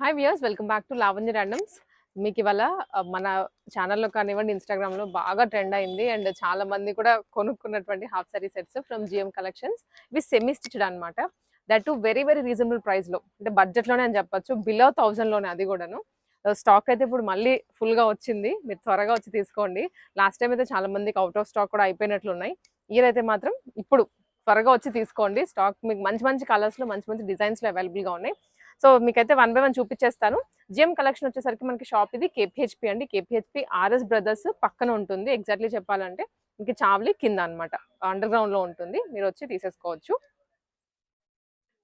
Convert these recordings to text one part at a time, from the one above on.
Hi viewers welcome back to Lavanya Randoms మీకు ఇవాళ మన ఛానల్లో కానివ్వండి ఇన్స్టాగ్రామ్లో బాగా ట్రెండ్ అయింది. అండ్ చాలా మంది కూడా కొనుక్కున్నటువంటి half sari sets from GM collections ఇవి సెమీ స్టిచ్డ్ అనమాట that too very very reasonable ప్రైస్లో అంటే బడ్జెట్లోనే అని చెప్పొచ్చు బిలో థౌజండ్లోనే అది కూడాను. స్టాక్ అయితే ఇప్పుడు మళ్ళీ ఫుల్గా వచ్చింది. మీరు త్వరగా వచ్చి తీసుకోండి. లాస్ట్ టైం అయితే చాలా మందికి అవుట్ ఆఫ్ స్టాక్ కూడా అయిపోయినట్లు ఉన్నాయి. ఇయర్ అయితే మాత్రం ఇప్పుడు త్వరగా వచ్చి తీసుకోండి. స్టాక్ మీకు మంచి మంచి కలర్స్లో మంచి మంచి డిజైన్స్లో అవైలబుల్గా ఉన్నాయి. సో మీకైతే వన్ బై వన్ చూపించేస్తాను. జిఎం కలెక్షన్ వచ్చేసరికి మనకి షాప్ ఇది కేపీహెచ్పి అండి. కేపీహెచ్పి ఆర్ఎస్ బ్రదర్స్ పక్కన ఉంటుంది. ఎగ్జాక్ట్లీ చెప్పాలంటే మీకు చావలి కింద అనమాట అండర్ గ్రౌండ్లో ఉంటుంది. మీరు వచ్చి తీసేసుకోవచ్చు.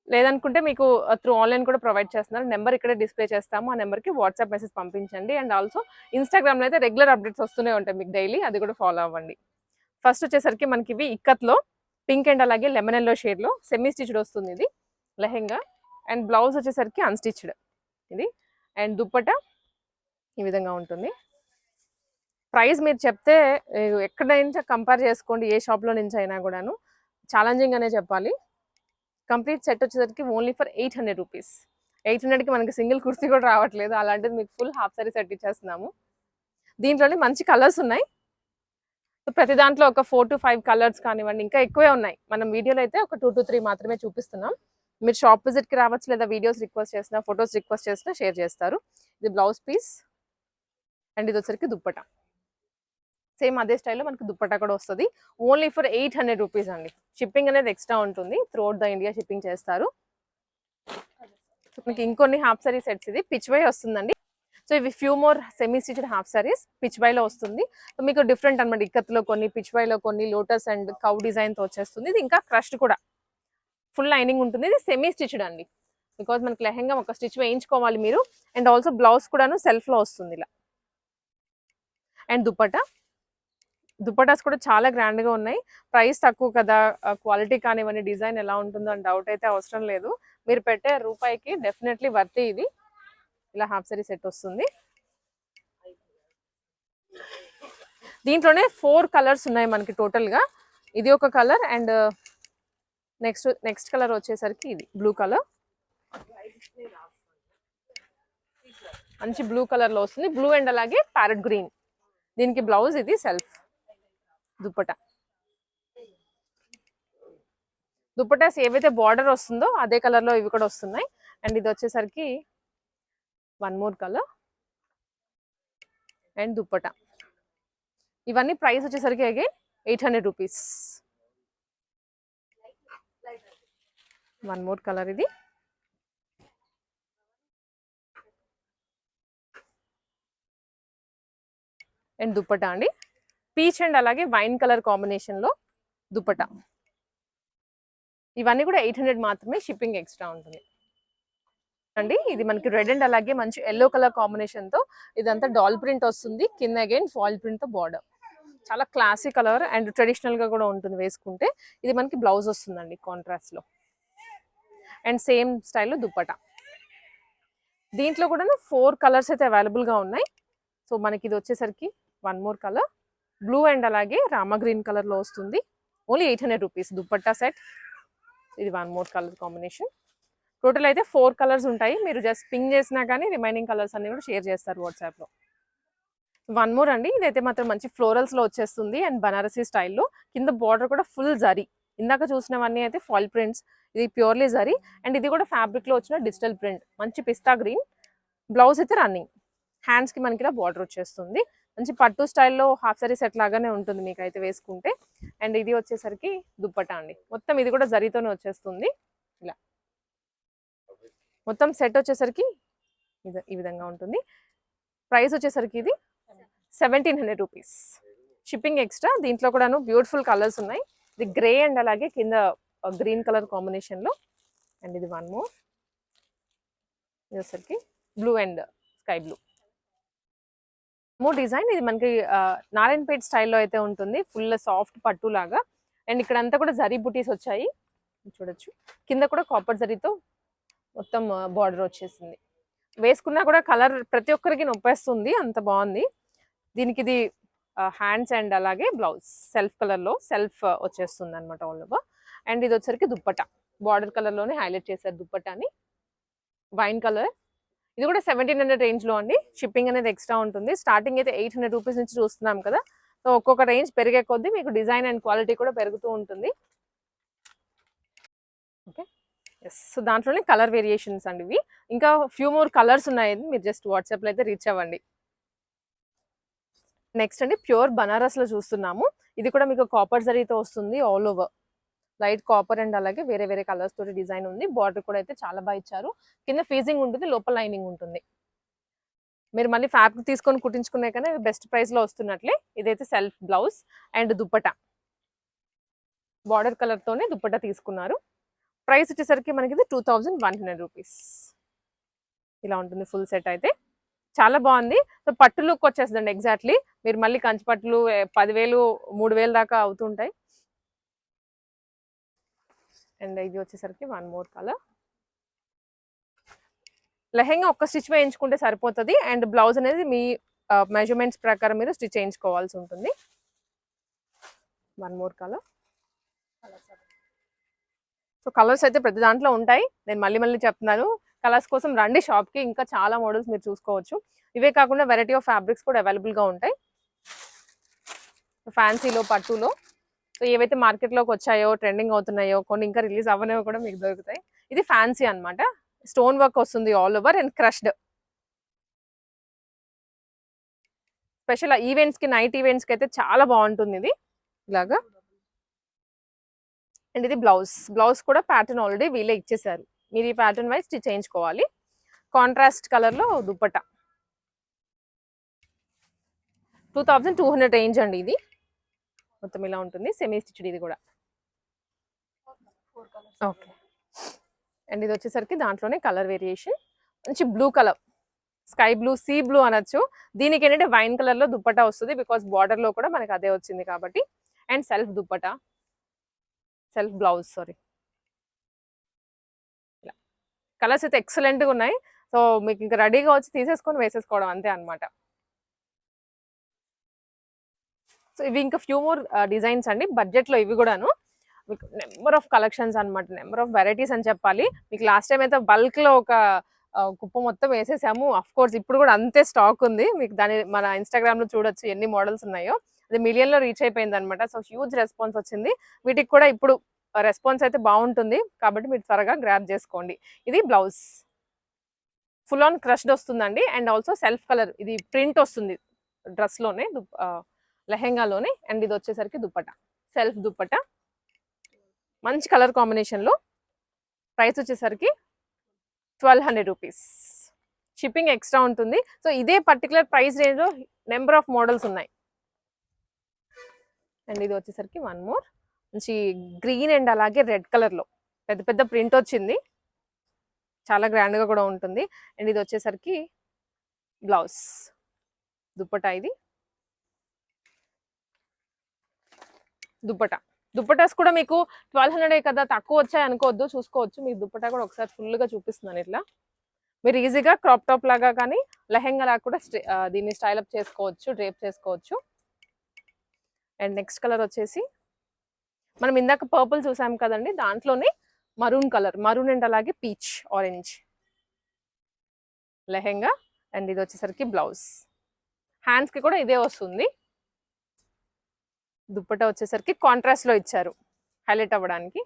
లేదనుకుంటే మీకు త్రూ ఆన్లైన్ కూడా ప్రొవైడ్ చేస్తున్నారు. నెంబర్ ఇక్కడే డిస్ప్లే చేస్తాము. ఆ నెంబర్కి వాట్సాప్ మెసేజ్ పంపించండి. అండ్ ఆల్సో ఇన్స్టాగ్రామ్లో అయితే రెగ్యులర్ అప్డేట్స్ వస్తూనే ఉంటాయి మీకు డైలీ. అది కూడా ఫాలో అవ్వండి. ఫస్ట్ వచ్చేసరికి మనకి ఇవి ఇక్కత్లో పింక్ అండ్ అలాగే లెమన్ ఎల్లో షేడ్లో సెమీ స్టిచ్డ్ వస్తుంది ఇది. లెహెంగా. అండ్ బ్లౌజ్ వచ్చేసరికి అన్స్టిచ్డ్ ఇది. అండ్ దుప్పట ఈ విధంగా ఉంటుంది. ప్రైస్ మీరు చెప్తే ఎక్కడైనా కంపేర్ చేసుకోండి ఏ షాప్లో నుంచి అయినా కూడాను. ఛాలెంజింగ్ అనే చెప్పాలి. కంప్లీట్ సెట్ వచ్చేసరికి only for eight hundred rupees eight హండ్రెడ్కి మనకి సింగిల్ కుర్తీ కూడా రావట్లేదు. అలాంటిది మీకు ఫుల్ హాఫ్ సారీ సెట్ ఇచ్చేస్తున్నాము. దీంట్లోనే మంచి కలర్స్ ఉన్నాయి. సో ప్రతి దాంట్లో ఒక ఫోర్ టు ఫైవ్ కలర్స్ కానివ్వండి ఇంకా ఎక్కువే ఉన్నాయి. మనం వీడియోలో అయితే ఒక టూ టు త్రీ మాత్రమే చూపిస్తున్నాం. మీరు షాప్ విజిట్కి రావచ్చు లేదా వీడియోస్ రిక్వెస్ట్ చేసినా ఫొటోస్ రిక్వెస్ట్ చేసినా షేర్ చేస్తారు. ఇది బ్లౌజ్ పీస్ అండ్ ఇది వచ్చరికి దుప్పట. సేమ్ అదే స్టైల్లో మనకి దుప్పట కూడా వస్తుంది. Only for eight hundred rupees అండి. షిప్పింగ్ అనేది ఎక్స్ట్రా ఉంటుంది. త్రూఅవుట్ ద ఇండియా షిప్పింగ్ చేస్తారు. సో ఇంకొన్ని హాఫ్ సారీ సెట్స్ ఇది. పిచ్ వై వస్తుందండి. సో ఇవి few more semi stitched half saris pitch బైలో వస్తుంది. సో మీకు డిఫరెంట్ అనమాట ఇక్కత్లో కొన్ని పిచ్ బైలో కొన్ని లోటస్ అండ్ కౌ డిజైన్తో వచ్చేస్తుంది. ఇది ఇంకా క్రష్డ్ కూడా. ఫుల్ లైనింగ్ ఉంటుంది. ఇది సెమీ స్టిచ్డ్ అండి. బికాజ్ మనకి లెహంగా ఒక స్టిచ్ వేయించుకోవాలి మీరు. అండ్ ఆల్సో బ్లౌజ్ కూడాను సెల్ఫ్లో వస్తుంది ఇలా. అండ్ దుపట్టా దుపటాస్ కూడా చాలా గ్రాండ్గా ఉన్నాయి. ప్రైస్ తక్కువ కదా. క్వాలిటీ కానివ్వండి డిజైన్ ఎలా ఉంటుందో అని డౌట్ అయితే అవసరం లేదు. మీరు పెట్టే రూపాయికి డెఫినెట్లీ వర్త్ ఇది. ఇలా హాఫ్ సారీ సెట్ వస్తుంది. దీంట్లోనే ఫోర్ కలర్స్ ఉన్నాయి మనకి టోటల్గా ఇది ఒక colour and next next colour వచ్చేసరికి ఇది బ్లూ కలర్. మంచి బ్లూ కలర్లో వస్తుంది. బ్లూ అండ్ అలాగే ప్యారెట్ గ్రీన్. దీనికి బ్లౌజ్ ఇది సెల్ఫ్ దుప్పట. దుప్పటాస్ ఏవైతే బార్డర్ వస్తుందో అదే కలర్లో ఇవి కూడా వస్తున్నాయి. అండ్ ఇది వచ్చేసరికి one more colour and dupatta. ఇవన్నీ ప్రైస్ వచ్చేసరికి again eight hundred rupees. One more colour ఇది. అండ్ దుప్పటా అండి. పీచ్ అండ్ అలాగే వైన్ కలర్ కాంబినేషన్లో దుప్పటా ఇవన్నీ కూడా ఎయిట్ హండ్రెడ్ మాత్రమే షిప్పింగ్ ఎక్స్ట్రా ఉంటుంది. అండి ఇది మనకి రెడ్ అండ్ అలాగే మంచి ఎల్లో కలర్ కాంబినేషన్తో ఇదంతా డాల్ ప్రింట్ వస్తుంది. కింద అగైన్ ఫాయిల్ ప్రింట్తో బార్డర్. చాలా క్లాసిక్ కలర్ అండ్ ట్రెడిషనల్గా కూడా ఉంటుంది వేసుకుంటే. ఇది మనకి బ్లౌజ్ వస్తుందండి కాంట్రాస్ట్లో. అండ్ సేమ్ స్టైల్లో దుప్పట. దీంట్లో కూడా ఫోర్ కలర్స్ అయితే అవైలబుల్గా ఉన్నాయి. సో మనకి ఇది వచ్చేసరికి one more colour. Blue and అలాగే రామ గ్రీన్ కలర్లో వస్తుంది. Only eight hundred rupees dupatta set. ఇది one more colour combination. Total అయితే ఫోర్ కలర్స్ ఉంటాయి. మీరు జస్ట్ పింక్ చేసినా కానీ రిమైనింగ్ కలర్స్ అన్ని కూడా షేర్ చేస్తారు వాట్సాప్లో. వన్ మోర్ అండి. ఇదైతే మాత్రం మంచి ఫ్లోరల్స్లో వచ్చేస్తుంది అండ్ బనారసీ స్టైల్లో. కింద బార్డర్ కూడా ఫుల్ జరీ. ఇందాక చూసినవన్నీ అయితే ఫాల్ ప్రింట్స్ ఇది ప్యూర్లీ జరీ అండ్ ఇది కూడా ఫ్యాబ్రిక్లో వచ్చిన డిజిటల్ ప్రింట్. మంచి పిస్తా గ్రీన్. బ్లౌజ్ అయితే రన్నింగ్. హ్యాండ్స్కి మనకి ఇలా బార్డర్ వచ్చేస్తుంది. మంచి పట్టు స్టైల్లో హాఫ్ సారీ సెట్ లాగానే ఉంటుంది మీకు అయితే వేసుకుంటే. అండ్ ఇది వచ్చేసరికి దుప్పటా అండి. మొత్తం ఇది కూడా జరీతోనే వచ్చేస్తుంది. ఇలా. మొత్తం సెట్ వచ్చేసరికి ఇది ఈ విధంగా ఉంటుంది. ప్రైస్ వచ్చేసరికి ఇది seventeen hundred rupees. Shipping extra. దీంట్లో కూడాను బ్యూటిఫుల్ కలర్స్ ఉన్నాయి. ఇది గ్రే అండ్ అలాగే కింద గ్రీన్ కలర్ కాంబినేషన్లో. అండ్ ఇది వన్ మోర్. ఇది వచ్చరికి blue and sky blue. More design ఇది మనకి నారాయణపేట్ స్టైల్లో అయితే ఉంటుంది. ఫుల్ సాఫ్ట్ పట్టు లాగా. అండ్ ఇక్కడ అంతా కూడా జరీ బుటీస్ వచ్చాయి. చూడొచ్చు. కింద కూడా కాపర్ జరీతో మొత్తం బార్డర్ వచ్చేసింది. వేసుకున్నా కూడా కలర్ ప్రతి ఒక్కరికి నొప్పేస్తుంది. అంత బాగుంది. దీనికి ఇది హ్యాండ్స్ అండ్ అలాగే బ్లౌజ్. సెల్ఫ్ కలర్లో సెల్ఫ్ వచ్చేస్తుంది అనమాట ఆల్ ఓవర్. అండ్ ఇది వచ్చరికి దుప్పట. బార్డర్ కలర్లోనే హైలైట్ చేశారు దుప్పటాని. Wine colour. ఇది కూడా సెవెంటీన్ హండ్రెడ్ రేంజ్లో అండి. షిప్పింగ్ అనేది ఎక్స్ట్రా ఉంటుంది. స్టార్టింగ్ అయితే ఎయిట్ హండ్రెడ్ రూపీస్ నుంచి చూస్తున్నాం కదా. సో ఒక్కొక్క రేంజ్ పెరిగే కొద్దీ మీకు డిజైన్ అండ్ క్వాలిటీ కూడా పెరుగుతూ ఉంటుంది. ఓకే. ఎస్ సో దాంట్లోనే కలర్ వేరియేషన్స్ అండి ఇవి. ఇంకా ఫ్యూ మోర్ కలర్స్ ఉన్నాయి మీరు జస్ట్ వాట్సాప్లో అయితే రీచ్ అవ్వండి. నెక్స్ట్ అండి ప్యూర్ బనారస్లో చూస్తున్నాము. ఇది కూడా మీకు కాపర్ జరీతో వస్తుంది all over light copper and అలాగే వేరే వేరే కలర్స్ తోటి డిజైన్ ఉంది. బార్డర్ కూడా అయితే చాలా బాగా ఇచ్చారు. కింద ఫీజింగ్ ఉంటుంది లోపల లైనింగ్ ఉంటుంది. మీరు మళ్ళీ ఫ్యాబ్రిక్ తీసుకొని కుట్టించుకునే కన్నా బెస్ట్ ప్రైస్లో వస్తున్నట్లే. ఇదైతే self blouse and dupatta. Border colour తోనే దుప్పట తీసుకున్నారు. ప్రైస్ వచ్చేసరికి మనకి ఇది two thousand one hundred rupees ఇలా ఉంటుంది ఫుల్ సెట్ అయితే. చాలా బాగుంది. సో పట్టు లుక్ వచ్చేస్తుందండి ఎగ్జాక్ట్లీ. మీరు మళ్ళీ కంచి పట్టులు పదివేలు మూడు వేలు దాకా అవుతుంటాయి. అండ్ ఇది వచ్చేసరికి వన్ మోర్ కలర్. లెహెంగా ఒక్క స్టిచ్ వేయించుకుంటే సరిపోతుంది. అండ్ బ్లౌజ్ అనేది మీ మెజర్మెంట్స్ ప్రకారం మీరు స్టిచ్ చేయించుకోవాల్సి ఉంటుంది. One more colour. So colours అయితే ప్రతి దాంట్లో ఉంటాయి. నేను మళ్ళీ మళ్ళీ చెప్తున్నాను. కలర్స్ కోసం రండి షాప్కి. ఇంకా చాలా మోడల్స్ మీరు చూసుకోవచ్చు. ఇవే కాకుండా వెరైటీ ఆఫ్ ఫ్యాబ్రిక్స్ కూడా అవైలబుల్గా ఉంటాయి. ఫ్యాన్సీలో పట్టులో. సో ఏవైతే మార్కెట్లోకి వచ్చాయో ట్రెండింగ్ అవుతున్నాయో కొన్ని ఇంకా రిలీజ్ అవ్వనివి కూడా మీకు దొరుకుతాయి. ఇది ఫ్యాన్సీ అన్నమాట. స్టోన్ వర్క్ వస్తుంది all over and crushed. Special ఈవెంట్స్కి night ఈవెంట్స్కి అయితే చాలా బాగుంటుంది ఇది. ఇలాగా. అండ్ ఇది బ్లౌజ్. బ్లౌజ్ కూడా ప్యాటర్న్ ఆల్రెడీ వీళ్ళే ఇచ్చేసారు. మీరు ఈ ప్యాటర్న్ వైజ్ స్టిచ్ చేయించుకోవాలి. కాంట్రాస్ట్ కలర్లో dupatta. Two thousand two hundred range అండి ఇది. మొత్తం ఇలా ఉంటుంది. సెమీ స్టిచ్డ్ ఇది కూడా. ఓకే అండ్ ఇది వచ్చేసరికి దాంట్లోనే కలర్ వేరియేషన్ మంచి blue colour sky blue sea blue అనొచ్చు. దీనికి ఏంటంటే వైన్ కలర్లో దుప్పటా వస్తుంది బికాస్ బార్డర్లో కూడా మనకి అదే వచ్చింది కాబట్టి. And self dupatta. Self blouse sari colours అయితే ఎక్సలెంట్గా ఉన్నాయి. సో మీకు ఇంకా రెడీగా వచ్చి తీసేసుకొని వేసేసుకోవడం అంతే అనమాట సో ఇవి ఇంకా ఫ్యూ మోర్ డిజైన్స్ అండి. బడ్జెట్లో ఇవి కూడాను. మీకు నెంబర్ ఆఫ్ కలెక్షన్స్ అన్నమాట. నెంబర్ ఆఫ్ వెరైటీస్ అని చెప్పాలి. మీకు లాస్ట్ టైం అయితే బల్క్లో ఒక కుప్ప మొత్తం వేసేసాము. అఫ్ కోర్స్ ఇప్పుడు కూడా అంతే స్టాక్ ఉంది. మీకు దాని మన ఇన్స్టాగ్రామ్లో చూడొచ్చు ఎన్ని మోడల్స్ ఉన్నాయో. అది మిలియన్లో రీచ్ అయిపోయింది అనమాట సో హ్యూజ్ రెస్పాన్స్ వచ్చింది. వీటికి కూడా ఇప్పుడు రెస్పాన్స్ అయితే బాగుంటుంది. కాబట్టి మీరు త్వరగా గ్రాప్ చేసుకోండి. ఇది బ్లౌజ్. ఫుల్ ఆన్ క్రష్డ్ వస్తుందండి. అండ్ ఆల్సో సెల్ఫ్ కలర్ ఇది ప్రింట్ వస్తుంది డ్రెస్లోనే దు దుప్- లెహెంగాలోనే. అండ్ ఇది వచ్చేసరికి దుప్పట. సెల్ఫ్ దుప్పట. మంచి కలర్ కాంబినేషన్లో ప్రైస్ వచ్చేసరికి twelve hundred rupees shipping extra ఉంటుంది. సో ఇదే పర్టికులర్ ప్రైస్ రేంజ్లో నెంబర్ ఆఫ్ మోడల్స్ ఉన్నాయి. అండ్ ఇది వచ్చేసరికి వన్ మోర్ మంచి గ్రీన్ అండ్ అలాగే రెడ్ కలర్లో. పెద్ద పెద్ద ప్రింట్ వచ్చింది. చాలా గ్రాండ్గా కూడా ఉంటుంది. అండ్ ఇది వచ్చేసరికి బ్లౌజ్. దుప్పటా ఇది. దుప్పటా. దుప్పటాస్ కూడా మీకు ట్వెల్వ్ హండ్రెడ్ కదా తక్కువ వచ్చాయి అనుకోవద్దు చూసుకోవచ్చు. మీకు దుప్పటా కూడా ఒకసారి ఫుల్గా చూపిస్తున్నాను ఇట్లా. మీరు ఈజీగా క్రాప్ టాప్ లాగా కానీ లెహెంగా లాగా కూడా దీన్ని స్టైల్ అప్ చేసుకోవచ్చు డ్రేప్ చేసుకోవచ్చు. అండ్ నెక్స్ట్ కలర్ వచ్చేసి మనం ఇందాక పర్పుల్ చూసాం కదండి దాంట్లోనే మరూన్ కలర్ మరూన్ అండ్ అలాగే పీచ్ ఆరెంజ్ లెహెంగా అండ్ ఇది వచ్చేసరికి బ్లౌజ్ హ్యాండ్స్కి కూడా ఇదే వస్తుంది. దుప్పట వచ్చేసరికి కాంట్రాస్ట్లో ఇచ్చారు హైలైట్ అవ్వడానికి.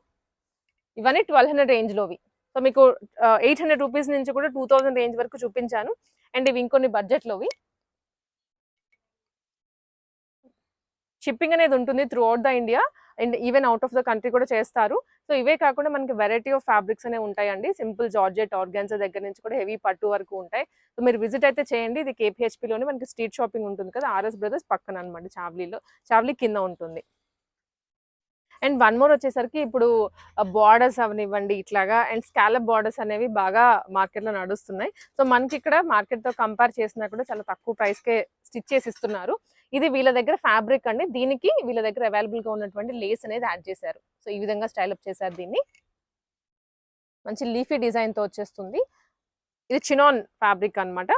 ఇవన్నీ ట్వెల్వ్ హండ్రెడ్ రేంజ్ లోవి. సో మీకు ఎయిట్ హండ్రెడ్ రూపీస్ నుంచి కూడా టూ థౌసండ్ రేంజ్ వరకు చూపించాను. అండ్ ఇవి ఇంకొన్ని బడ్జెట్లోవి షిప్పింగ్ అనేది ఉంటుంది through out the India and even out of the country కూడా చేస్తారు. సో ఇవే కాకుండా మనకి వెరైటీ ఆఫ్ ఫ్యాబ్రిక్స్ అనేవి ఉంటాయండి. సింపుల్ జార్జెట్ ఆర్గాన్సా దగ్గర నుంచి కూడా హెవీ పట్టు వరకు ఉంటాయి. సో మీరు విజిట్ అయితే చేయండి. ఇది కేపీహెచ్పిలోనే మనకి స్ట్రీట్ షాపింగ్ ఉంటుంది కదా ఆర్ఎస్ బ్రదర్స్ పక్కన అనమాట చావ్లీలో చావ్లీ కింద ఉంటుంది. అండ్ వన్ మోర్ వచ్చేసరికి ఇప్పుడు uh, బార్డర్స్ అవనివ్వండి ఇట్లాగా. అండ్ స్కాలప్ బార్డర్స్ అనేవి బాగా మార్కెట్లో నడుస్తున్నాయి. సో మనకి ఇక్కడ మార్కెట్తో కంపేర్ చేసినా కూడా చాలా తక్కువ ప్రైస్కే స్టిచ్ చేసి ఇస్తున్నారు. ఇది వీళ్ళ దగ్గర ఫ్యాబ్రిక్ అండి. దీనికి వీళ్ళ దగ్గర అవైలబుల్గా ఉన్నటువంటి లేస్ అనేది యాడ్ చేశారు. సో ఈ విధంగా స్టైల్ అప్ చేశారు దీన్ని. మంచి లీఫీ డిజైన్తో వచ్చేస్తుంది. ఇది చినాన్ ఫ్యాబ్రిక్ అన్నమాట.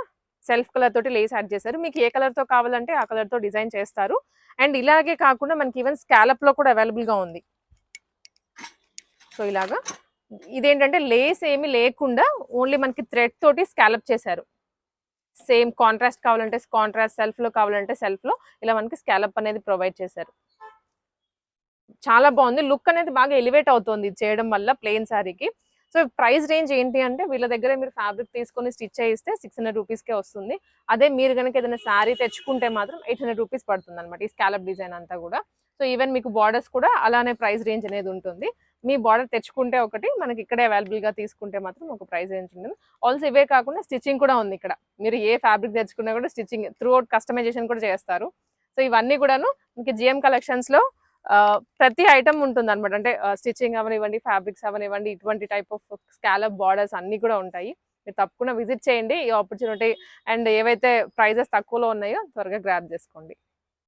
సెల్ఫ్ కలర్ తోటి లేస్ యాడ్ చేశారు. మీకు ఏ కలర్తో కావాలంటే ఆ కలర్తో డిజైన్ చేస్తారు. అండ్ ఇలాగే కాకుండా మనకి ఈవెన్ స్కాలప్లో కూడా అవైలబుల్గా ఉంది. సో ఇలాగా ఇదేంటంటే లేస్ ఏమి లేకుండా ఓన్లీ మనకి థ్రెడ్ తోటి స్కాలప్ చేశారు. సేమ్ కాంట్రాస్ట్ కావాలంటే కాంట్రాస్ట్ సెల్ఫ్లో కావాలంటే సెల్ఫ్లో ఇలా మనకి స్కాలప్ అనేది ప్రొవైడ్ చేశారు. చాలా బాగుంది. లుక్ అనేది బాగా ఎలివేట్ అవుతుంది ఇది చేయడం వల్ల ప్లెయిన్ శారీకి. సో ప్రైస్ రేంజ్ ఏంటి అంటే వీళ్ళ దగ్గర మీరు ఫ్యాబ్రిక్ తీసుకొని స్టిచ్ చేయిస్తే సిక్స్ హండ్రెడ్ రూపీస్కే వస్తుంది. అదే మీరు కనుక ఏదైనా శారీ తెచ్చుకుంటే మాత్రం ఎయిట్ హండ్రెడ్ రూపీస్ పడుతుంది అనమాట ఈ స్కాలప్ డిజైన్ అంతా కూడా. సో ఈవెన్ మీకు బార్డర్స్ కూడా అలానే ప్రైస్ రేంజ్ అనేది ఉంటుంది. మీ బార్డర్ తెచ్చుకుంటే ఒకటి మనకి ఇక్కడే అవైలబుల్గా తీసుకుంటే మాత్రం ఒక ప్రైస్ రేంజ్ ఉంటుంది. ఆల్సో ఇవే కాకుండా స్టిచ్చింగ్ కూడా ఉంది ఇక్కడ. మీరు ఏ ఫ్యాబ్రిక్ తెచ్చుకున్నా కూడా స్టిచ్చింగ్ త్రూ అవుట్ కస్టమైజేషన్ కూడా చేస్తారు. సో ఇవన్నీ కూడాను మీకు జిఎం కలెక్షన్స్లో ప్రతి ఐటమ్ ఉంటుంది అనమాట అంటే స్టిచ్చింగ్ అవనివ్వండి ఫ్యాబ్రిక్స్ అవనివ్వండి ఇటువంటి టైప్ ఆఫ్ స్కాలప్ బార్డర్స్ అన్ని కూడా ఉంటాయి. మీరు తప్పకుండా విజిట్ చేయండి. ఈ ఆపర్చునిటీ అండ్ ఏవైతే ప్రైజెస్ తక్కువలో ఉన్నాయో త్వరగా గ్రాప్ చేసుకోండి.